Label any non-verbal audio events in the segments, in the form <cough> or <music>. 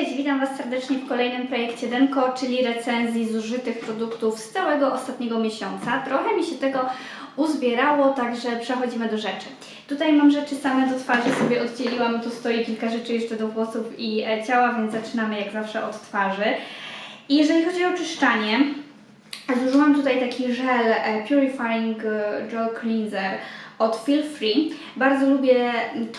cześć! Witam Was serdecznie w kolejnym projekcie Denko, czyli recenzji zużytych produktów z całego ostatniego miesiąca. Trochę mi się tego uzbierało, także przechodzimy do rzeczy. Tutaj mam rzeczy same do twarzy, sobie oddzieliłam, tu stoi kilka rzeczy jeszcze do włosów i e, ciała, więc zaczynamy jak zawsze od twarzy. I jeżeli chodzi o oczyszczanie, Zużyłam tutaj taki żel e, Purifying Gel Cleanser od Feel Free. Bardzo lubię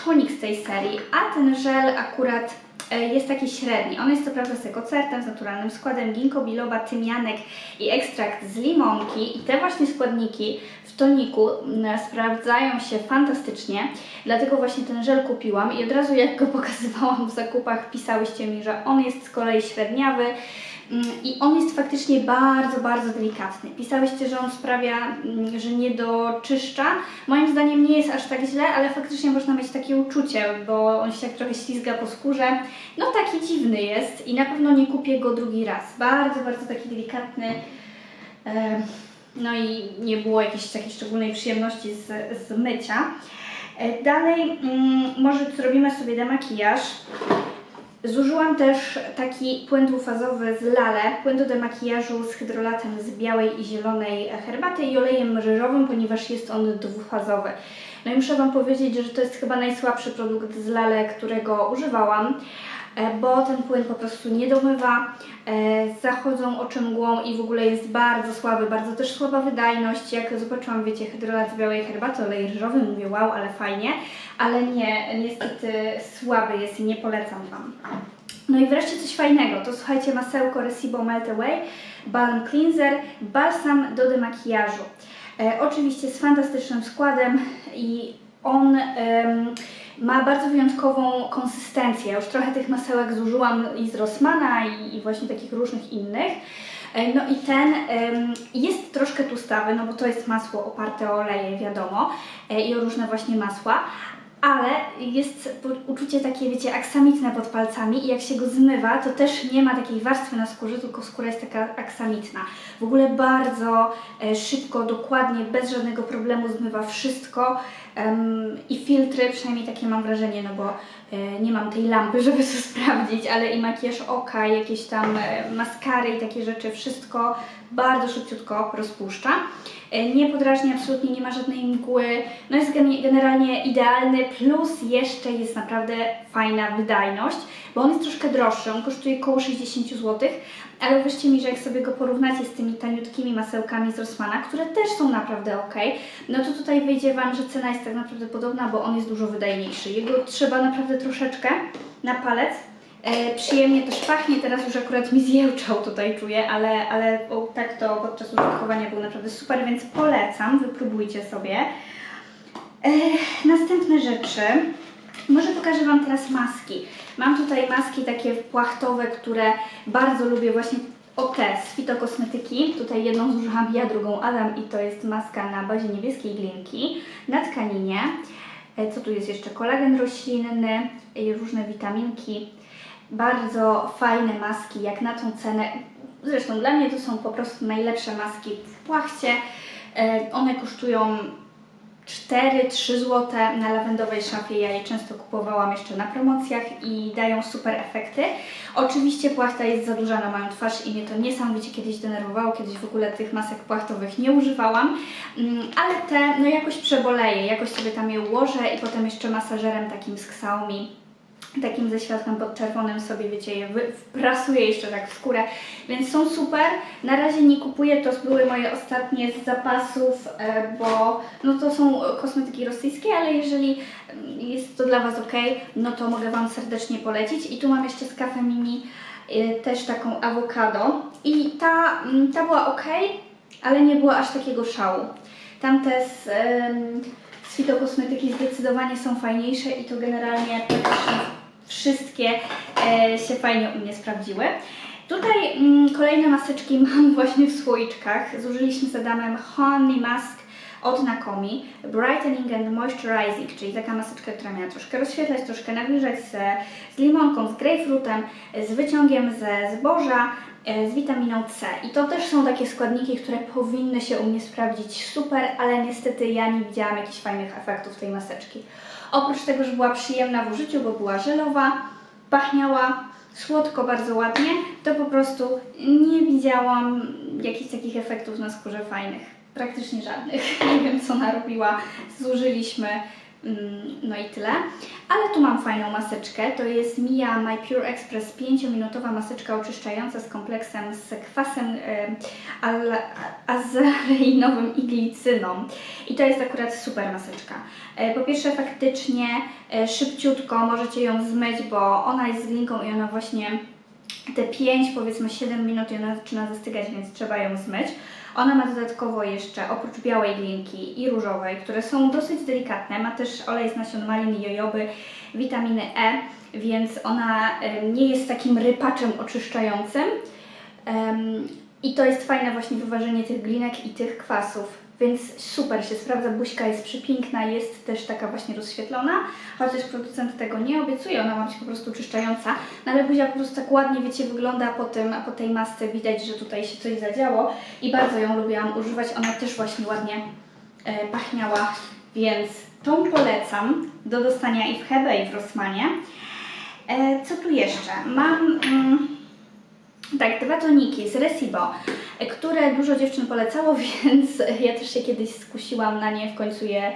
tonik z tej serii, a ten żel akurat jest taki średni. On jest co prawda z ekocertem, z naturalnym składem ginkgo biloba, tymianek i ekstrakt z limonki. I te właśnie składniki w toniku sprawdzają się fantastycznie, dlatego właśnie ten żel kupiłam i od razu jak go <laughs> pokazywałam w zakupach pisałyście mi, że on jest z kolei średniawy, I on jest faktycznie bardzo, bardzo delikatny. Pisałyście, że on sprawia, mm, że nie doczyszcza. Moim zdaniem nie jest aż tak źle, ale faktycznie można mieć takie uczucie, bo on się tak trochę ślizga po skórze. No taki dziwny jest i na pewno nie kupię go drugi raz. Bardzo, bardzo taki delikatny. No i nie było jakiejś takiej szczególnej przyjemności z, z mycia. E, Dalej, mm, może zrobimy sobie demakijaż. Zużyłam też taki płyn dwufazowy z Lale, płyn do demakijażu z hydrolatem z białej i zielonej herbaty i olejem ryżowym, ponieważ jest on dwufazowy. No i muszę Wam powiedzieć, że to jest chyba najsłabszy produkt z Lale, którego używałam, bo ten płyn po prostu nie domywa, e, zachodzą oczy mgłą i w ogóle jest bardzo słaby, bardzo też słaba wydajność. Jak zobaczyłam, wiecie, hydrolat z białej herbaty, olej ryżowy, mówię wow, ale fajnie, ale nie, niestety słaby jest i nie polecam Wam. No i wreszcie coś fajnego, to słuchajcie, masełko Recibo Melt Away Balm Cleanser, balsam do demakijażu. E, oczywiście z fantastycznym składem i on em, ma bardzo wyjątkową konsystencję. Już trochę tych masełek zużyłam i z Rossmana i, i właśnie takich różnych innych. E, No i ten jest troszkę tłustawy, no bo to jest masło oparte o oleje, wiadomo, e, i o różne właśnie masła, ale jest uczucie takie, wiecie, aksamitne pod palcami i jak się go zmywa, to też nie ma takiej warstwy na skórze, tylko skóra jest taka aksamitna. W ogóle bardzo e, szybko, dokładnie, bez żadnego problemu zmywa wszystko i filtry, przynajmniej takie mam wrażenie, no bo e, nie mam tej lampy, <laughs> żeby to sprawdzić, ale i makijaż oka, jakieś tam e, maskary i takie rzeczy, wszystko bardzo szybciutko rozpuszcza. E, Nie podrażnia, absolutnie nie ma żadnej mgły. No jest gen- generalnie idealny, plus jeszcze jest naprawdę fajna wydajność, bo on jest troszkę droższy, on kosztuje około 60 zł, ale uwierzcie mi, że jak sobie go porównacie z tymi taniutkimi masełkami z Rossmana, które też są naprawdę ok, no to tutaj wyjdzie Wam, że cena jest tak naprawdę podobna, bo on jest dużo wydajniejszy. Jego trzeba naprawdę troszeczkę na palec, E, przyjemnie też pachnie, teraz już akurat mi zjełczał tutaj czuję, ale, ale tak to podczas użytkowania był naprawdę super, więc polecam, wypróbujcie sobie. E, następne rzeczy. Może pokażę Wam teraz maski. Mam tutaj maski takie płachtowe, które bardzo lubię właśnie o te z fitokosmetyki. Tutaj jedną zużyłam ja, drugą Adam i to jest maska na bazie niebieskiej glinki na tkaninie. E, Co tu jest jeszcze? Kolagen roślinny różne witaminki. Bardzo fajne maski, jak na tą cenę. Zresztą dla mnie to są po prostu najlepsze maski w płachcie. E, One kosztują 4-3 zł na lawendowej szafie. Ja je często kupowałam jeszcze na promocjach i dają super efekty. Oczywiście płachta jest za duża na moją twarz i mnie to niesamowicie kiedyś denerwowało. Kiedyś w ogóle tych masek płachtowych nie używałam, Mm, ale te no jakoś przeboleję, jakoś sobie tam je ułożę i potem jeszcze masażerem takim z Xiaomi takim ze światłem podczerwonym sobie, wiecie, je wprasuję jeszcze tak w skórę, więc są super. Na razie nie kupuję, to były moje ostatnie z zapasów, e, bo no to są kosmetyki rosyjskie, ale jeżeli mm, jest to dla Was ok, no to mogę Wam serdecznie polecić. I tu mam jeszcze z Cafe Mimi e, też taką awokado i ta, mm, ta była ok, ale nie było aż takiego szału. Tamte z, em, z fitokosmetyki zdecydowanie są fajniejsze i to generalnie wszystkie e, się fajnie u mnie sprawdziły. Tutaj mm, kolejne maseczki <laughs> mam właśnie w słoiczkach. Zużyliśmy z Adamem Honey Mask od Nakomi Brightening and Moisturizing, czyli taka maseczka, która miała troszkę rozświetlać, troszkę nawilżać z, z limonką, z grejpfrutem, z wyciągiem ze zboża, z witaminą C. I to też są takie składniki, które powinny się u mnie sprawdzić super, ale niestety ja nie widziałam jakichś fajnych efektów tej maseczki. Oprócz tego, że była przyjemna w użyciu, bo była żelowa, pachniała słodko, bardzo ładnie, to po prostu nie widziałam jakichś takich efektów na skórze fajnych. Praktycznie żadnych. <laughs> Nie wiem, co narobiła. Zużyliśmy. Mm, No i tyle. Ale tu mam fajną maseczkę. To jest Mia My Pure Express 5-minutowa maseczka oczyszczająca z kompleksem z kwasem al- azareinowym i glicyną. I to jest akurat super maseczka. E, Po pierwsze faktycznie e, szybciutko możecie ją zmyć, bo ona jest z glinką i ona właśnie te 5, powiedzmy 7 minut i ona zaczyna zastygać, więc trzeba ją zmyć. Ona ma dodatkowo jeszcze, oprócz białej glinki i różowej, które są dosyć delikatne, ma też olej z nasion maliny jojoby, witaminy E, więc ona nie jest takim rypaczem oczyszczającym. I to jest fajne właśnie wyważenie tych glinek i tych kwasów. Więc super się sprawdza, buźka jest przepiękna, jest też taka właśnie rozświetlona, chociaż producent tego nie obiecuje, ona ma być po prostu czyszczająca, no ale buzia po prostu tak ładnie, wiecie, wygląda po tym, po tej masce, widać, że tutaj się coś zadziało i bardzo ją lubiłam używać, ona też właśnie ładnie e, pachniała, więc tą polecam do dostania i w Hebe i w Rossmanie. E, co tu jeszcze? Mam... Mm, tak, dwa toniki z Resibo, e, które dużo dziewczyn polecało, <laughs> więc ja też się kiedyś skusiłam na nie, w końcu je e,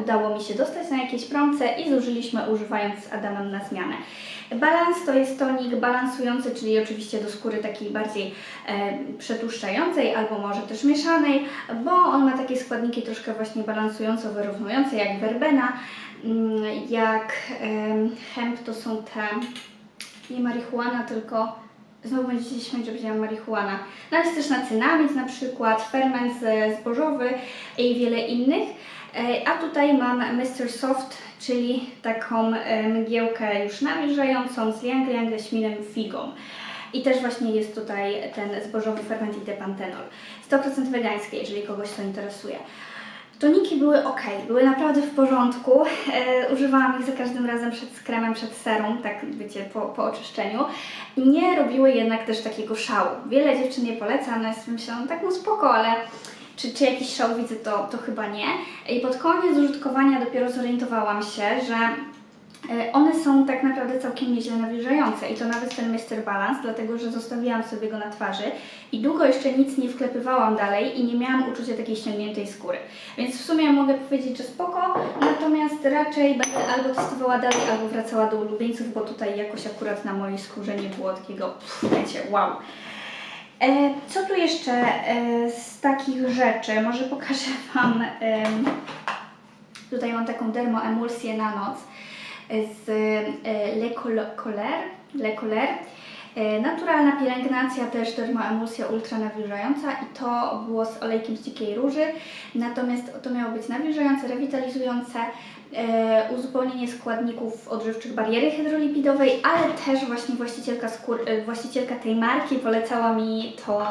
udało mi się dostać na jakieś promce i zużyliśmy używając z Adamem na zmianę. Balans to jest tonik balansujący, czyli oczywiście do skóry takiej bardziej e, przetłuszczającej albo może też mieszanej, bo on ma takie składniki troszkę właśnie balansująco wyrównujące jak werbena, mm, jak em, hemp to są te nie marihuana, tylko znowu będziecie śmiać, że powiedziałam marihuana. No jest też na cynamid na przykład, ferment zbożowy i wiele innych. E, A tutaj mam Mr. Soft, czyli taką e, mgiełkę już nawilżającą z liang liang leśminem figą. I też właśnie jest tutaj ten zbożowy ferment i depantenol. 100% wegańskie, jeżeli kogoś to interesuje. Toniki były ok, były naprawdę w porządku. E, używałam ich za każdym razem przed kremem, przed serum, tak wiecie, po, po oczyszczeniu. Nie robiły jednak też takiego szału. Wiele dziewczyn je poleca, no jest myślą, tak no spoko, ale czy, czy jakiś szał widzę, to, to chyba nie. I pod koniec użytkowania dopiero zorientowałam się, że One są tak naprawdę całkiem nieźle nawilżające i to nawet ten Mr. Balance, dlatego że zostawiłam sobie go na twarzy i długo jeszcze nic nie wklepywałam dalej i nie miałam uczucia takiej ściągniętej skóry. Więc w sumie mogę powiedzieć, że spoko, natomiast raczej będę albo testowała dalej, albo wracała do ulubieńców, bo tutaj jakoś akurat na mojej skórze nie było takiego, wiecie, wow. E, co tu jeszcze e, z takich rzeczy? Może pokażę Wam. em, tutaj mam taką dermoemulsję na noc z e, eh, eh, le col- colère, les colères E, Naturalna pielęgnacja, też dermoemulsja ultra nawilżająca i to było z olejkiem z dzikiej róży. Natomiast to miało być nawilżające, rewitalizujące, e, uzupełnienie składników odżywczych bariery hydrolipidowej, ale też właśnie właścicielka, skór, e, właścicielka tej marki polecała mi to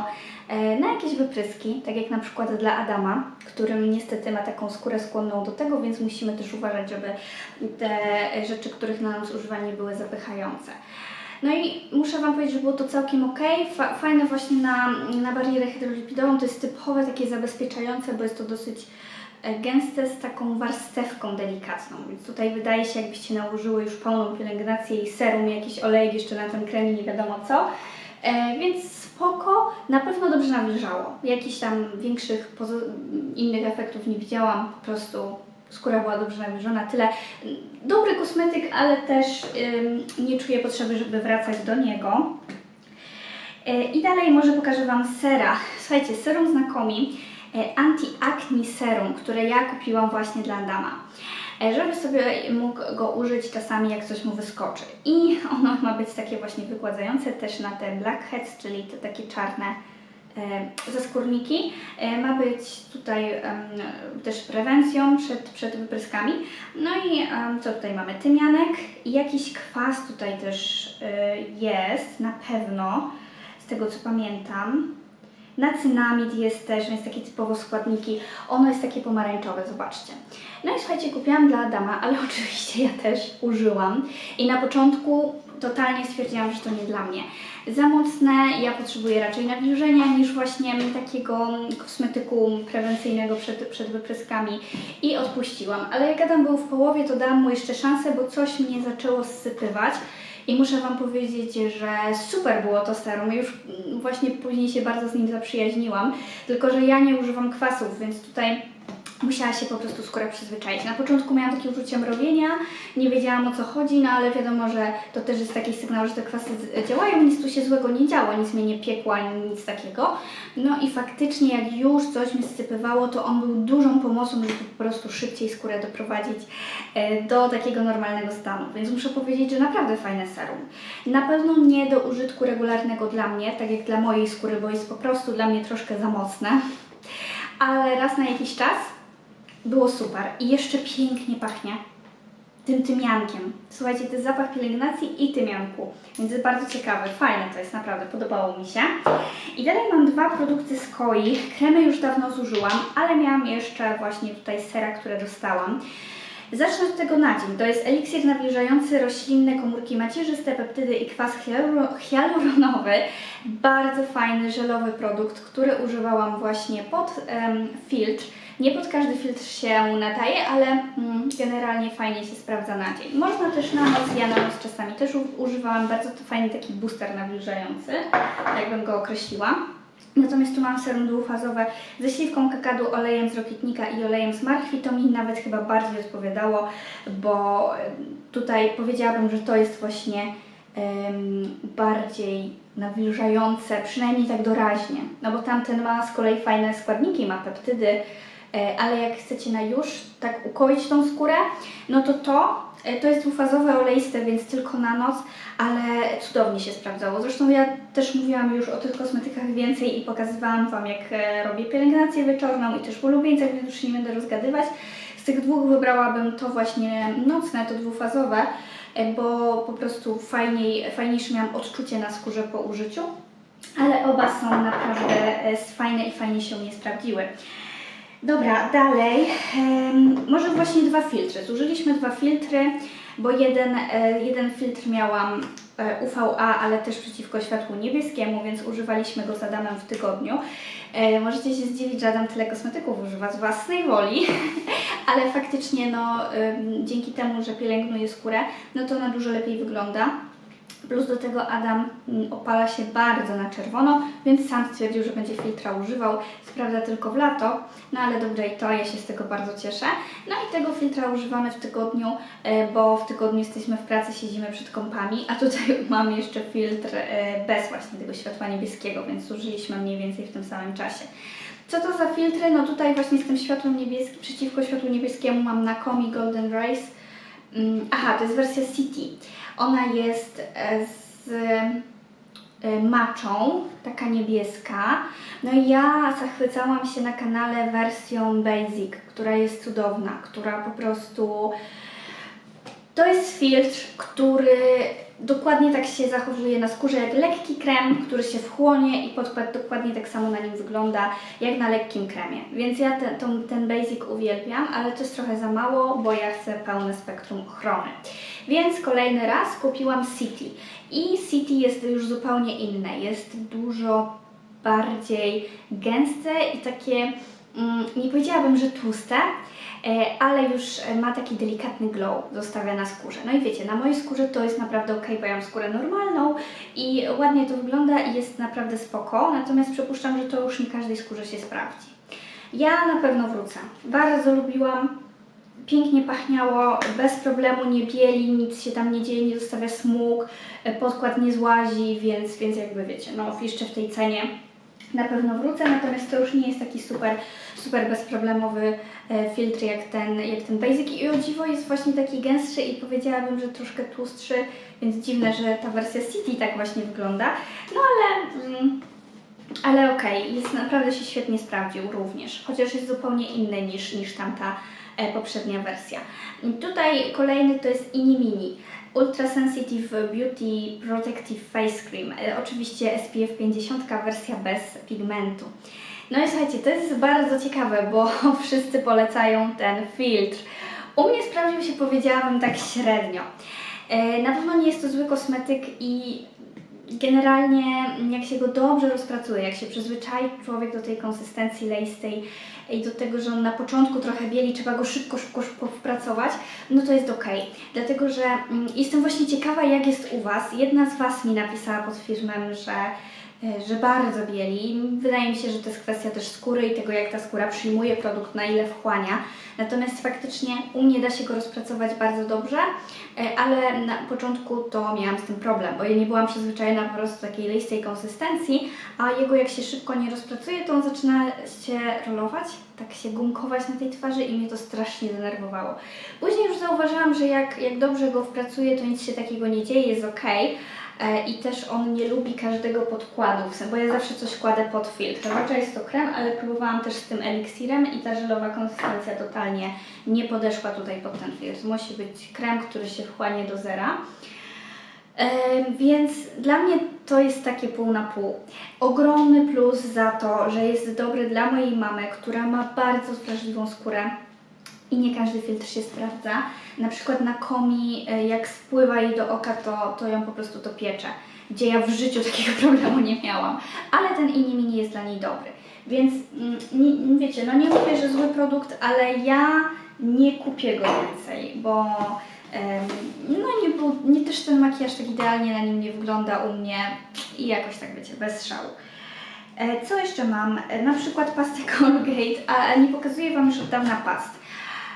na jakieś wypryski, tak jak na przykład dla Adama, którym niestety ma taką skórę skłonną do tego, więc musimy też uważać, żeby te rzeczy, których na nas używa, nie były zapychające. No i muszę Wam powiedzieć, że było to całkiem ok. Fa- fajne właśnie na, na barierę hydrolipidową, to jest typowe takie zabezpieczające, bo jest to dosyć e, gęste z taką warstewką delikatną, więc tutaj wydaje się jakbyście nałożyły już pełną pielęgnację i serum, jakiś olejek jeszcze na ten krem nie wiadomo co. E, więc spoko, na pewno dobrze nawilżało. Jakichś tam większych innych efektów nie widziałam, po prostu skóra była dobrze nawilżona, tyle. Dobry kosmetyk, ale też ym, nie czuję potrzeby, żeby wracać do niego. E, I dalej może pokażę Wam sera. Słuchajcie, serum znakomi e, Anti-Acne Serum, które ja kupiłam właśnie dla Adama. E, Żeby sobie mógł go użyć czasami, jak coś mu wyskoczy. I <laughs> ono ma być takie właśnie wygładzające też na te blackheads, czyli te takie czarne e, zaskórniki. E, Ma być tutaj też prewencją przed, przed wypryskami. No i co tutaj mamy? Tymianek jakiś kwas tutaj też e, jest, na pewno, z tego co pamiętam. Nacynamid jest też, więc takie typowo składniki. Ono jest takie pomarańczowe, zobaczcie. No i słuchajcie, kupiłam dla Adama, ale <laughs> oczywiście ja też użyłam. I na początku totalnie stwierdziłam, że to nie dla mnie. Za mocne, ja potrzebuję raczej nawilżenia niż właśnie takiego kosmetyku prewencyjnego przed, przed wypryskami i odpuściłam. Ale jak Adam był w połowie, to dałam mu jeszcze szansę, bo coś mnie zaczęło zsypywać I muszę Wam powiedzieć, że super było to serum. Już właśnie później się bardzo z nim zaprzyjaźniłam, tylko że ja nie używam kwasów, więc tutaj musiała się po prostu skóra przyzwyczaić. Na początku miałam takie uczucie mrowienia, nie wiedziałam o co chodzi, no ale wiadomo, że to też jest taki sygnał, że te kwasy działają, nic tu się złego nie działo, nic mnie nie piekło ani nic takiego. No i faktycznie jak już coś mi zsypywało, to on był dużą pomocą, żeby po prostu szybciej skórę doprowadzić e, do takiego normalnego stanu. Więc muszę powiedzieć, że naprawdę fajne serum. Na pewno nie do użytku regularnego dla mnie, tak jak dla mojej skóry, bo jest po prostu dla mnie troszkę za mocne. Ale raz na jakiś czas było super i jeszcze pięknie pachnie tym tymiankiem. Słuchajcie, to jest zapach pielęgnacji i tymianku, więc jest bardzo ciekawy, fajne to jest, naprawdę, podobało mi się. I dalej mam dwa produkty z Koi. Kremy już dawno zużyłam, ale miałam jeszcze właśnie tutaj sera, które dostałam. Zacznę od tego na dzień. To jest eliksir nawilżający roślinne komórki macierzyste, peptydy i kwas hialuro- hialuronowy. Bardzo fajny, żelowy produkt, który używałam właśnie pod em, filtr. Nie pod każdy filtr się nadaje, ale mm, generalnie fajnie się sprawdza na dzień. Można też na noc, ja na noc czasami też używałam bardzo to fajny taki booster nawilżający, tak bym go określiła. Natomiast tu mam serum dwufazowe ze śliwką kakadu, olejem z rokietnika i olejem z marchwi. To mi nawet chyba bardziej odpowiadało, bo tutaj powiedziałabym, że to jest właśnie em, bardziej nawilżające, przynajmniej tak doraźnie. No bo tamten ma z kolei fajne składniki, ma peptydy, ale jak chcecie na już tak ukoić tą skórę, no to to, e, to jest dwufazowe oleiste, więc tylko na noc, ale cudownie się sprawdzało. Zresztą ja też mówiłam już o tych kosmetykach więcej i pokazywałam Wam, jak e, robię pielęgnację wieczorną i też w ulubieńcach, więc już nie będę rozgadywać. Z tych dwóch wybrałabym to właśnie nocne, to dwufazowe, e, bo po prostu fajniej, fajniejsze miałam odczucie na skórze po użyciu, ale oba są naprawdę e, fajne i fajnie się mnie sprawdziły. Dobra, dalej. Może właśnie dwa filtry. Zużyliśmy dwa filtry, bo jeden, e, jeden filtr miałam e, UVA, ale też przeciwko światłu niebieskiemu, więc używaliśmy go z Adamem w tygodniu. E, możecie się zdziwić, że Adam tyle kosmetyków używa z własnej woli, <laughs> ale faktycznie no, dzięki temu, że pielęgnuje skórę, no to ona dużo lepiej wygląda. Plus do tego Adam mm, opala się bardzo na czerwono, więc sam stwierdził, że będzie filtra używał. Sprawdza tylko w lato, no ale dobrze i to, ja się z tego bardzo cieszę. No i tego filtra używamy w tygodniu, e, bo w tygodniu jesteśmy w pracy, siedzimy przed kąpami, a tutaj <laughs> mam jeszcze filtr e, bez właśnie tego światła niebieskiego, więc zużyliśmy mniej więcej w tym samym czasie. Co to za filtry? No tutaj właśnie z tym światłem niebieskim, przeciwko światłu niebieskiemu mam na Komi Golden Race. Mm, Aha, to jest wersja City. Ona jest e, z e, maczą, taka niebieska. No i ja zachwycałam się na kanale wersją Basic, która jest cudowna, która po prostu to jest filtr, który dokładnie tak się zachowuje na skórze jak lekki krem, który się wchłonie i podkład dokładnie tak samo na nim wygląda jak na lekkim kremie. Więc ja ten, tą, ten basic uwielbiam, ale to jest trochę za mało, bo ja chcę pełne spektrum ochrony. Więc kolejny raz kupiłam City. I City jest już zupełnie inne. Jest dużo bardziej gęste i takie, mm, nie powiedziałabym, że tłuste, ale już e, ma taki delikatny glow, zostawia na skórze. No i wiecie, na mojej skórze to jest naprawdę ok, bo ja mam skórę normalną i ładnie to wygląda i jest naprawdę spoko, natomiast przypuszczam, że to już nie każdej skórze się sprawdzi. Ja na pewno wrócę. Bardzo lubiłam, pięknie pachniało, bez problemu nie bieli, nic się tam nie dzieje, nie zostawia smug, e, podkład nie złazi, więc, więc jakby wiecie, no jeszcze w tej cenie na pewno wrócę, natomiast to już nie jest taki super, super bezproblemowy e, filtr jak ten, jak ten Basic i o dziwo jest właśnie taki gęstszy i powiedziałabym, że troszkę tłustszy, więc dziwne, że ta wersja City tak właśnie wygląda, no ale... Mm, ale okej, jest naprawdę się świetnie sprawdził również, chociaż jest zupełnie inny niż, niż tamta e, poprzednia wersja. Tutaj kolejny to jest Ini Mini. Ultra Sensitive Beauty Protective Face Cream. E, oczywiście SPF 50, wersja bez pigmentu. No i słuchajcie, to jest bardzo ciekawe, bo <laughs> wszyscy polecają ten filtr. U mnie sprawdził się, powiedziałabym, tak średnio. E, na pewno nie jest to zły kosmetyk i generalnie jak się go dobrze rozpracuje, jak się przyzwyczai człowiek do tej konsystencji lejstej i do tego, że on na początku trochę bieli, trzeba go szybko, szybko, szybko wpracować, no to jest ok. Dlatego, że mm, jestem właśnie ciekawa, jak jest u Was. Jedna z Was mi napisała pod filmem, że że bardzo bieli. Wydaje mi się, że to jest kwestia też skóry i tego, jak ta skóra przyjmuje produkt, na ile wchłania. Natomiast faktycznie u mnie da się go rozpracować bardzo dobrze, e, ale na początku to miałam z tym problem, bo ja nie byłam przyzwyczajona po prostu do takiej listej konsystencji, a jego jak się szybko nie rozpracuje, to on zaczyna się rolować, tak się gumkować na tej twarzy i mnie to strasznie denerwowało. Później już zauważyłam, że jak, jak dobrze go wpracuję, to nic się takiego nie dzieje, jest ok. E, I też on nie lubi każdego podkładu, bo ja zawsze coś kładę pod filtr. Zazwyczaj jest to krem, ale próbowałam też z tym eliksirem i ta żelowa konsystencja totalnie nie podeszła tutaj pod ten filtr. Musi być krem, który się wchłanie do zera. Więc dla mnie to jest takie pół na pół. Ogromny plus za to, że jest dobry dla mojej mamy, która ma bardzo wrażliwą skórę i nie każdy filtr się sprawdza. Na przykład na komi, e, jak spływa jej do oka, to, to ją po prostu to piecze. Gdzie ja w życiu <laughs> takiego problemu nie miałam. Ale ten inni mini jest dla niej dobry. Więc mm, nie, wiecie, no nie mówię, że zły produkt, ale ja nie kupię go więcej, bo no nie, był, nie też ten makijaż tak idealnie na nim nie wygląda u mnie i jakoś tak wiecie, bez szału. E, Co jeszcze mam? E, Na przykład pastę <laughs> Colgate, a nie pokazuję Wam już od dawna past.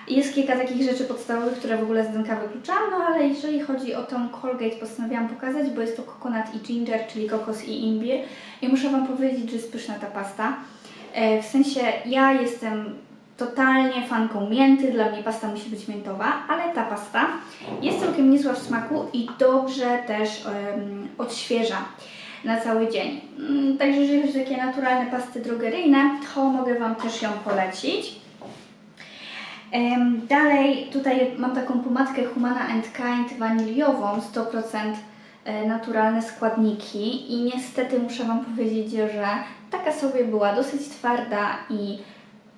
Jest kilka takich rzeczy podstawowych, które w ogóle z dynka wykluczałam, no ale jeżeli chodzi o tą Colgate postanowiłam pokazać, bo jest to coconut i ginger, czyli kokos i imbir. I muszę Wam powiedzieć, że jest pyszna ta pasta. E, W sensie ja jestem totalnie fanką mięty, dla mnie pasta musi być miętowa, ale ta pasta jest całkiem niezła w smaku i dobrze też em, odświeża na cały dzień. Mm, Także jeżeli chodzi o takie naturalne pasty drogeryjne, to mogę Wam też ją polecić. Dalej tutaj mam taką pomadkę Humana and Kind waniliową, 100% e, naturalne składniki i niestety muszę Wam powiedzieć, że taka sobie była dosyć twarda i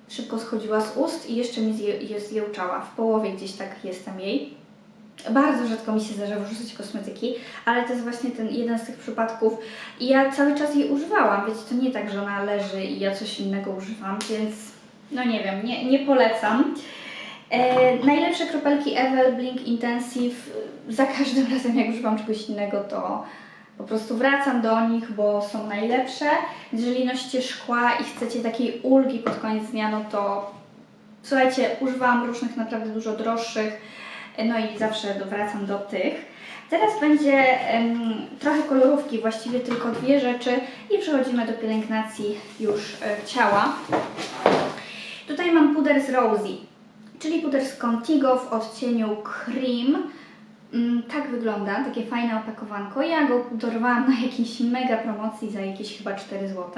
szybko schodziła z ust i jeszcze mi zje, je zjełczała. W połowie gdzieś tak jestem jej. Bardzo rzadko mi się zdarza wrzucać kosmetyki, ale to jest właśnie ten jeden z tych przypadków. I ja cały czas jej używałam, wiecie, to nie tak, że ona leży i ja coś innego używam, więc no nie wiem, nie, nie polecam. E, najlepsze kropelki Evel Blink Intensive. Za każdym razem jak używam czegoś innego, to po prostu wracam do nich, bo są najlepsze. Jeżeli nosicie szkła i chcecie takiej ulgi pod koniec dnia, no to słuchajcie, używałam różnych naprawdę dużo droższych, e, no i zawsze wracam do tych. Teraz będzie em, trochę kolorówki, właściwie tylko dwie rzeczy i przechodzimy do pielęgnacji już e, ciała. Tutaj mam puder z Rosie, czyli puder z Contigo w odcieniu Cream. Mm, Tak wygląda, takie fajne opakowanko. Ja go dorwałam na jakiejś mega promocji za jakieś chyba 4 zł.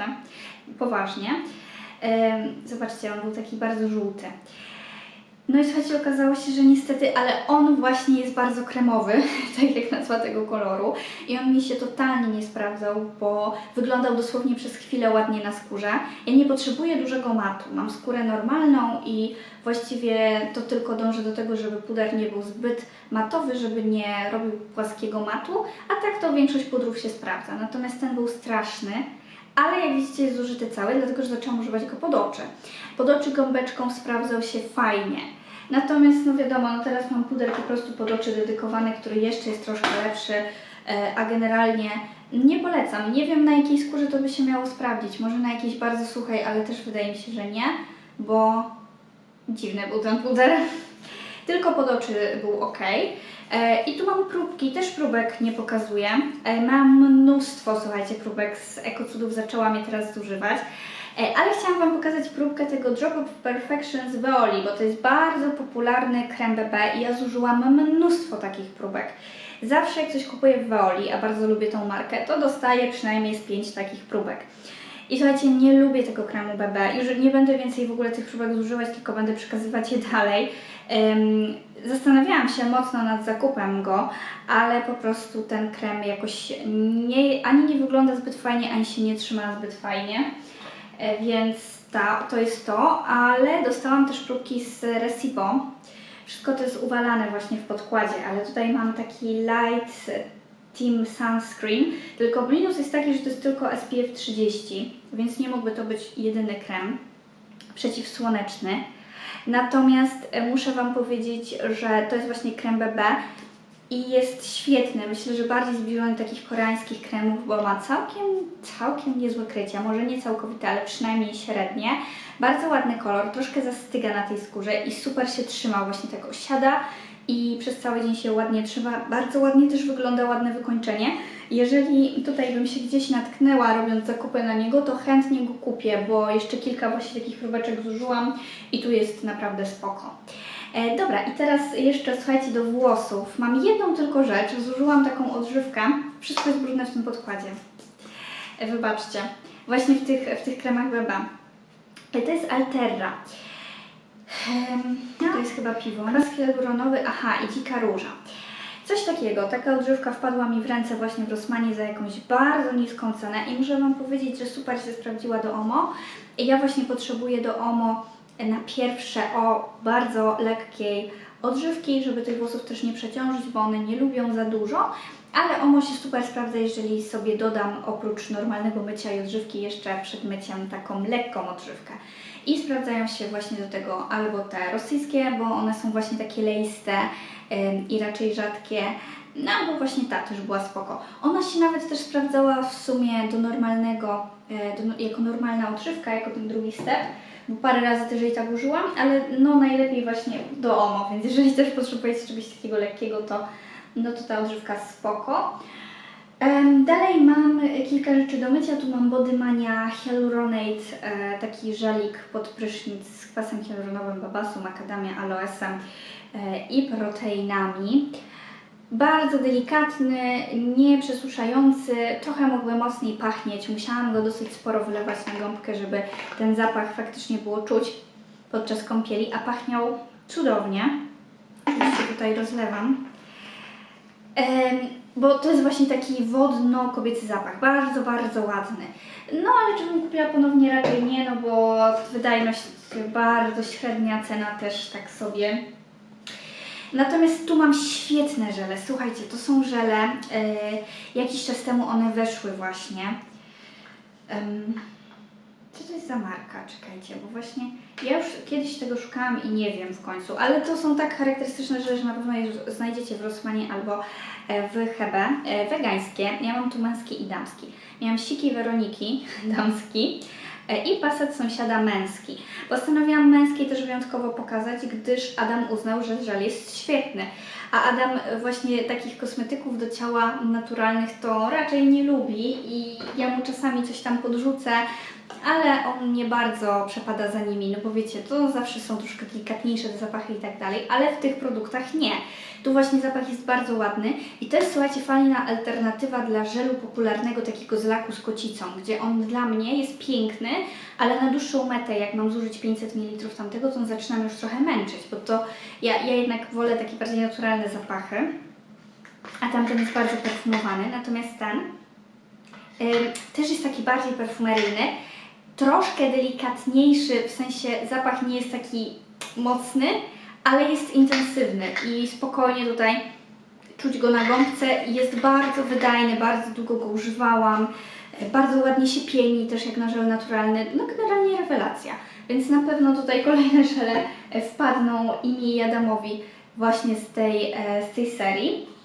Poważnie. Zobaczcie, on był taki bardzo żółty. No i słuchajcie, okazało się, że niestety, ale on właśnie jest bardzo kremowy, <laughs> tak jak nazwa tego koloru. I on mi się totalnie nie sprawdzał, bo wyglądał dosłownie przez chwilę ładnie na skórze. Ja nie potrzebuję dużego matu, mam skórę normalną i właściwie to tylko dążę do tego, żeby puder nie był zbyt matowy, żeby nie robił płaskiego matu, a tak to większość pudrów się sprawdza. Natomiast ten był straszny. Ale jak widzicie jest zużyty cały, dlatego że zaczęłam używać go pod oczy. Pod oczy gąbeczką sprawdzał się fajnie. Natomiast no wiadomo, no teraz mam puder po prostu pod oczy dedykowany, który jeszcze jest troszkę lepszy, e, a generalnie nie polecam. Nie wiem na jakiej skórze to by się miało sprawdzić. Może na jakiejś bardzo suchej, ale też wydaje mi się, że nie, bo dziwny był ten puder. <laughs> Tylko pod oczy był ok. E, I tu mam próbki, też próbek nie pokazuję. E, Mam mnóstwo, słuchajcie, próbek z ekocudów, zaczęłam je teraz zużywać. E, Ale chciałam Wam pokazać próbkę tego Drop of Perfection z Veoli, bo to jest bardzo popularny krem BB i ja zużyłam mnóstwo takich próbek. Zawsze jak coś kupuję w Veoli, a bardzo lubię tą markę, to dostaję przynajmniej z 5 takich próbek. I słuchajcie, nie lubię tego kremu BB. Już nie będę więcej w ogóle tych próbek zużywać, tylko będę przekazywać je <laughs> dalej. Zastanawiałam się mocno nad zakupem go, ale po prostu ten krem jakoś nie, ani nie wygląda zbyt fajnie, ani się nie trzyma zbyt fajnie. E, Więc ta, to jest to, ale dostałam też próbki z Recibo. Wszystko to jest uwalane właśnie w podkładzie, ale tutaj mam taki light Team Sunscreen, tylko minus jest taki, że to jest tylko SPF 30, więc nie mógłby to być jedyny krem przeciwsłoneczny. Natomiast e, muszę Wam powiedzieć, że to jest właśnie krem BB i jest świetny. Myślę, że bardziej zbliżony do takich koreańskich kremów, bo ma całkiem, całkiem niezłe krycie. Może nie całkowite, ale przynajmniej średnie. Bardzo ładny kolor, troszkę zastyga na tej skórze i super się trzyma. Właśnie tak osiada i przez cały dzień się ładnie trzyma. Bardzo ładnie też wygląda ładne wykończenie. Jeżeli tutaj bym się gdzieś natknęła robiąc zakupy na niego, to chętnie go kupię, bo jeszcze kilka właśnie takich próbeczek zużyłam i tu jest naprawdę spoko. E, dobra, i teraz jeszcze słuchajcie do włosów. Mam jedną tylko rzecz, zużyłam taką odżywkę. Wszystko jest brudne w tym podkładzie. E, wybaczcie. Właśnie w tych, w tych kremach BB. E, to jest Alterra. Em, to jest chyba piwo. Hialuronowy, aha, i dzika róża. Coś takiego, taka odżywka wpadła mi w ręce właśnie w Rosmanie za jakąś bardzo niską cenę i muszę Wam powiedzieć, że super się sprawdziła do OMO. Ja właśnie potrzebuję do OMO na pierwsze o bardzo lekkiej odżywki, żeby tych włosów też nie przeciążyć, bo one nie lubią za dużo. Ale OMO się super sprawdza, jeżeli sobie dodam oprócz normalnego mycia i odżywki jeszcze przed myciem taką lekką odżywkę. I sprawdzają się właśnie do tego albo te rosyjskie, bo one są właśnie takie leiste ym, i raczej rzadkie, no albo właśnie ta też była spoko. Ona się nawet też sprawdzała w sumie do normalnego, e, do, jako normalna odżywka, jako ten drugi step, bo parę razy też jej tak użyłam, ale no najlepiej właśnie do OMO, więc jeżeli też potrzebujecie czegoś takiego lekkiego, to no to ta odżywka spoko. Dalej mam kilka rzeczy do mycia. Tu mam Bodymania Hyaluronate, taki żelik pod prysznic z kwasem hialuronowym, babasu, makadamia, aloesem e, i proteinami. Bardzo delikatny, nie przesuszający, trochę mógłby mocniej pachnieć. Musiałam go dosyć sporo wylewać na gąbkę, żeby ten zapach faktycznie było czuć podczas kąpieli, a pachniał cudownie. Już tutaj rozlewam. Bo to jest właśnie taki wodno-kobiecy zapach, bardzo, bardzo ładny. No ale czy bym kupiła ponownie raczej nie, no bo wydajność bardzo średnia, cena też tak sobie. Natomiast tu mam świetne żele, słuchajcie, to są żele, e, jakiś czas temu one weszły właśnie. Em, co to jest za marka? Czekajcie, bo właśnie ja już kiedyś tego szukałam i nie wiem w końcu, ale to są tak charakterystyczne rzeczy, że na pewno je znajdziecie w Rossmanie albo e, w Hebe. E, Wegańskie, ja mam tu męski i damski. Miałam siki Weroniki, <laughs> damski i pasat sąsiada męski. Postanowiłam męski też wyjątkowo pokazać, gdyż Adam uznał, że żel jest świetny. A Adam e, właśnie takich kosmetyków do ciała naturalnych to raczej nie lubi i ja mu czasami coś tam podrzucę, ale on nie bardzo przepada za nimi, no bo wiecie, to zawsze są troszkę delikatniejsze te zapachy i tak dalej, ale w tych produktach nie. Tu właśnie zapach jest bardzo ładny i to jest, słuchajcie, fajna alternatywa dla żelu popularnego takiego z laku z kocicą, gdzie on dla mnie jest piękny, ale na dłuższą metę, jak mam zużyć 500 ml tamtego, to on zaczynam już trochę męczyć, bo to ja, ja jednak wolę takie bardziej naturalne zapachy, a tamten jest bardzo perfumowany, natomiast ten Ym, też jest taki bardziej perfumeryjny, troszkę delikatniejszy, w sensie zapach nie jest taki mocny, ale jest intensywny i spokojnie tutaj czuć go na gąbce jest bardzo wydajny, bardzo długo go używałam, bardzo ładnie się pieni, też jak na żel naturalny, no generalnie rewelacja. Więc na pewno tutaj kolejne żele wpadną i i Adamowi właśnie z tej, e, z tej serii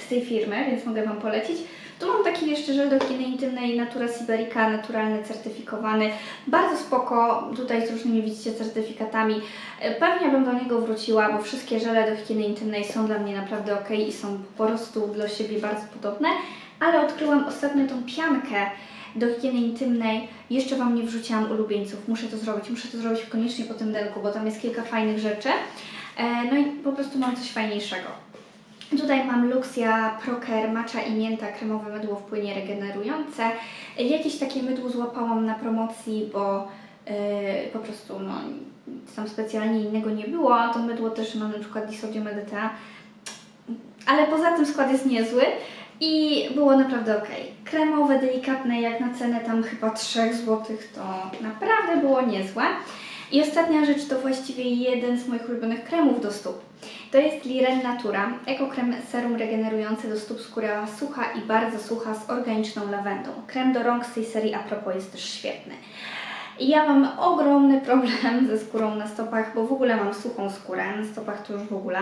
z tej firmy, więc mogę Wam polecić. Tu mam taki jeszcze żel do higieny intymnej Natura Siberica, naturalny, certyfikowany. Bardzo spoko, tutaj z różnymi widzicie certyfikatami. E, Pewnie bym do niego wróciła, bo wszystkie żele do higieny intymnej są dla mnie naprawdę ok i są po prostu dla siebie bardzo podobne. Ale odkryłam ostatnio tą piankę do higieny intymnej. Jeszcze Wam nie wrzuciłam ulubieńców. Muszę to zrobić, muszę to zrobić koniecznie po tym delku, bo tam jest kilka fajnych rzeczy. E, No i po prostu mam coś fajniejszego. Tutaj mam Luxia Proker Matcha i Mięta kremowe mydło w płynie regenerujące. Jakieś takie mydło złapałam na promocji, bo yy, po prostu no, tam specjalnie innego nie było. A to mydło też mam na przykład disodium EDTA. Ale poza tym skład jest niezły i było naprawdę ok. Kremowe, delikatne, jak na cenę tam chyba 3 zł, to naprawdę było niezłe. I ostatnia rzecz to właściwie jeden z moich ulubionych kremów do stóp. To jest Liren Natura, ekokrem serum regenerujący do stóp skóra sucha i bardzo sucha z organiczną lawendą. Krem do rąk z tej serii a propos jest też świetny. I Ja mam ogromny problem <laughs> ze skórą na stopach, bo w ogóle mam suchą skórę, na stopach to już w ogóle.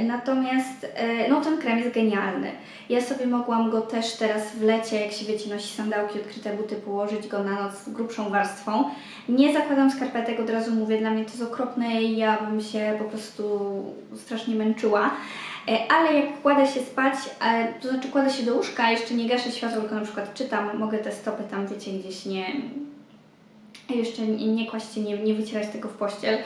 Natomiast e, no ten krem jest genialny. Ja sobie mogłam go też teraz w lecie, jak się wiecie, nosi sandałki, odkryte buty, położyć go na noc z grubszą warstwą. Nie zakładam skarpetek, od razu mówię, dla mnie to jest okropne i ja bym się po prostu strasznie męczyła. E, Ale jak kładę się spać, e, to znaczy kładę się do łóżka, jeszcze nie gaszę światła, tylko na przykład czytam, mogę te stopy tam, wiecie, gdzieś nie, jeszcze nie, kłaść nie, nie wycierać tego w pościel,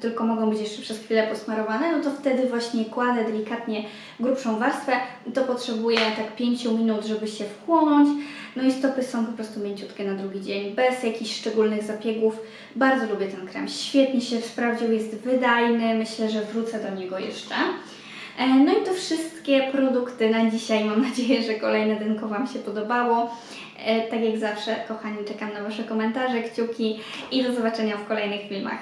tylko mogą być jeszcze przez chwilę posmarowane, no to wtedy właśnie kładę delikatnie grubszą warstwę. To potrzebuje tak 5 minut, żeby się wchłonąć. No i stopy są po prostu mięciutkie na drugi dzień, bez jakichś szczególnych zabiegów. Bardzo lubię ten krem, świetnie się sprawdził, jest wydajny, myślę, że wrócę do niego jeszcze. E, No i to wszystkie produkty na dzisiaj. Mam nadzieję, że kolejne denko Wam się podobało. E, Tak jak zawsze, kochani, czekam na Wasze komentarze, kciuki i do zobaczenia w kolejnych filmach.